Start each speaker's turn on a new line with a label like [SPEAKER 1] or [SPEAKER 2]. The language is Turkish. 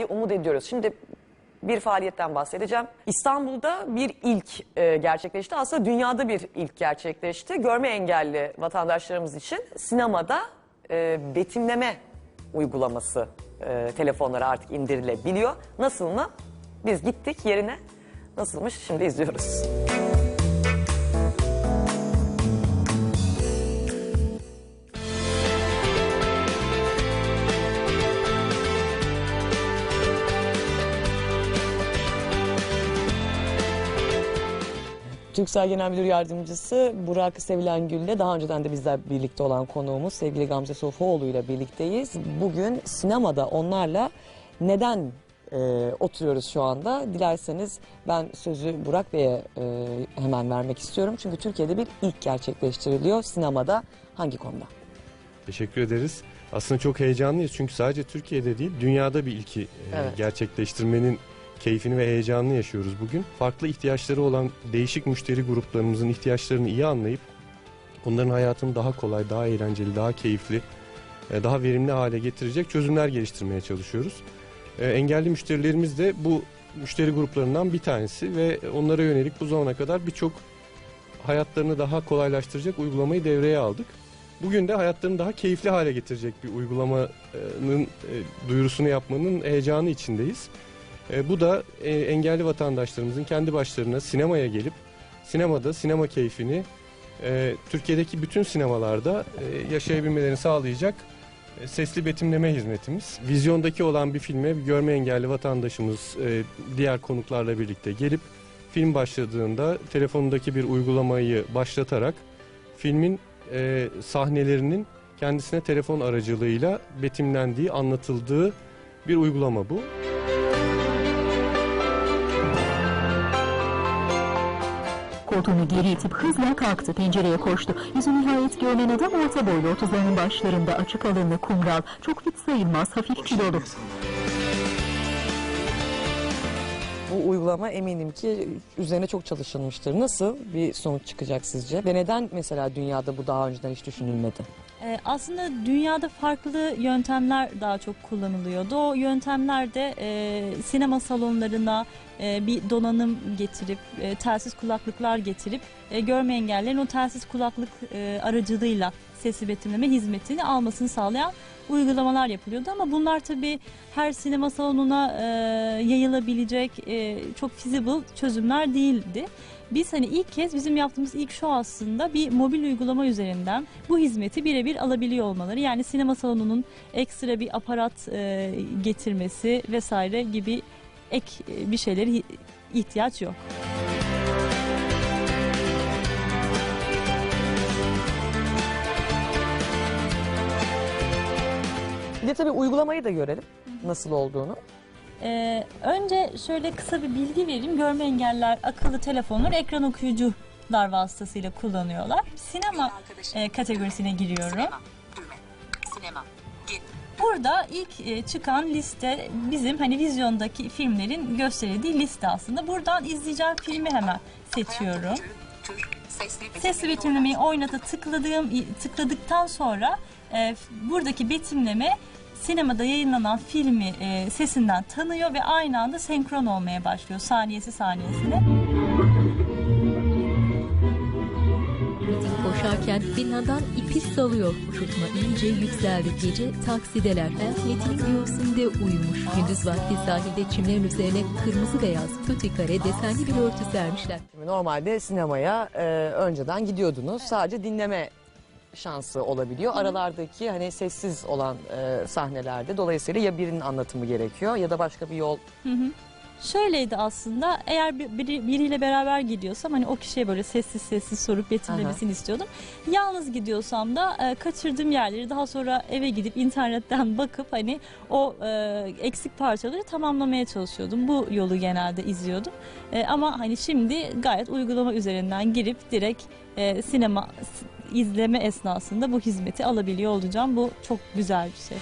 [SPEAKER 1] diye umut ediyoruz. Şimdi bir faaliyetten bahsedeceğim. İstanbul'da bir ilk e, gerçekleşti. Aslında dünyada bir ilk gerçekleşti. Görme engelli vatandaşlarımız için sinemada e, betimleme uygulaması e, telefonlara artık indirilebiliyor. Nasıl mı? Biz gittik yerine. Nasılmış şimdi izliyoruz. Türksel Genel Müdür Yardımcısı Burak Sevilen Gül'le daha önceden de bizler birlikte olan konuğumuz sevgili Gamze Sofuoğlu ile birlikteyiz. Bugün sinemada onlarla neden e, oturuyoruz şu anda? Dilerseniz ben sözü Burak Bey'e e, hemen vermek istiyorum. Çünkü Türkiye'de bir ilk gerçekleştiriliyor sinemada. Hangi konuda?
[SPEAKER 2] Teşekkür ederiz. Aslında çok heyecanlıyız çünkü sadece Türkiye'de değil dünyada bir ilki e,
[SPEAKER 1] Evet.
[SPEAKER 2] gerçekleştirmenin keyfini ve heyecanını yaşıyoruz bugün. Farklı ihtiyaçları olan değişik müşteri gruplarımızın ihtiyaçlarını iyi anlayıp onların hayatını daha kolay, daha eğlenceli, daha keyifli, e, daha verimli hale getirecek çözümler geliştirmeye çalışıyoruz. E, Engelli müşterilerimiz de bu müşteri gruplarından bir tanesi ve onlara yönelik bu zamana kadar birçok hayatlarını daha kolaylaştıracak uygulamayı devreye aldık. Bugün de hayatlarını daha keyifli hale getirecek bir uygulamanın e, duyurusunu yapmanın heyecanı içindeyiz. E, bu da e, engelli vatandaşlarımızın kendi başlarına sinemaya gelip sinemada sinema keyfini e, Türkiye'deki bütün sinemalarda yaşayabilmelerini sağlayacak sesli betimleme hizmetimiz. Vizyondaki olan bir filme görme engelli vatandaşımız diğer konuklarla birlikte gelip film başladığında telefonundaki bir uygulamayı başlatarak filmin sahnelerinin kendisine telefon aracılığıyla betimlendiği, anlatıldığı bir uygulama bu.
[SPEAKER 3] Koltuğunu geri itip hızla kalktı, pencereye koştu. Yüzü nihayet görünen adam orta boylu, otuzlarının başlarında açık alınlı, kumral, çok fit sayılmaz, hafif kilolu.
[SPEAKER 1] Bu uygulama eminim ki üzerine çok çalışılmıştır. Nasıl bir sonuç çıkacak sizce? Ve neden mesela dünyada bu daha önceden hiç düşünülmedi?
[SPEAKER 4] Ee, aslında dünyada farklı yöntemler daha çok kullanılıyordu. O yöntemlerde e, sinema salonlarına e, bir donanım getirip, e, telsiz kulaklıklar getirip e, görme engellerin o telsiz kulaklık e, aracılığıyla sesli betimleme hizmetini almasını sağlayan uygulamalar yapılıyordu. Ama bunlar tabii her sinema salonuna e, yayılabilecek e, çok feasible çözümler değildi. Biz hani ilk kez bizim yaptığımız ilk show aslında bir mobil uygulama üzerinden bu hizmeti birebir alabiliyor olmaları. Yani sinema salonunun ekstra bir aparat e, getirmesi vesaire gibi ek e, bir şeylere ihtiyaç yok.
[SPEAKER 1] De tabii uygulamayı da görelim nasıl olduğunu.
[SPEAKER 4] Ee, önce şöyle kısa bir bilgi vereyim. Görme engeller akıllı telefonları ekran okuyucular vasıtasıyla kullanıyorlar. Sinema e, kategorisine giriyorum.
[SPEAKER 5] Düğme. Sinema. Git.
[SPEAKER 4] Burada ilk e, çıkan liste bizim hani vizyondaki filmlerin gösterildiği liste aslında. Buradan izleyeceğim filmi hemen seçiyorum.
[SPEAKER 5] Sesli
[SPEAKER 4] betimlemeyi oynata tıkladığım tıkladıktan sonra e, buradaki betimleme sinemada yayınlanan filmi e, sesinden tanıyor ve aynı anda senkron olmaya başlıyor saniyesi saniyesine.
[SPEAKER 6] Koşarken binadan ipi salıyor. Uçurtma iyice yükseldi. Gece taksideler. Metin'in göğsünde uyumuş. Gündüz vakti sahilde çimlerin üzerine kırmızı beyaz pöti kare desenli bir örtü sermişler.
[SPEAKER 1] Normalde sinemaya e, önceden gidiyordunuz. Sadece dinleme şansı olabiliyor. Aralardaki hani sessiz olan e, sahnelerde dolayısıyla ya birinin anlatımı gerekiyor ya da başka bir yol.
[SPEAKER 4] Şöyleydi aslında eğer bir- biri, biriyle beraber gidiyorsam hani o kişiye böyle sessiz sessiz sorup betimlemesini istiyordum. Yalnız gidiyorsam da e, kaçırdığım yerleri daha sonra eve gidip internetten bakıp hani o e, eksik parçaları tamamlamaya çalışıyordum. Bu yolu genelde izliyordum. E, ama hani şimdi gayet uygulama üzerinden girip direkt e, sinema izleme esnasında bu hizmeti alabiliyor olacağım. Bu çok güzel bir şey.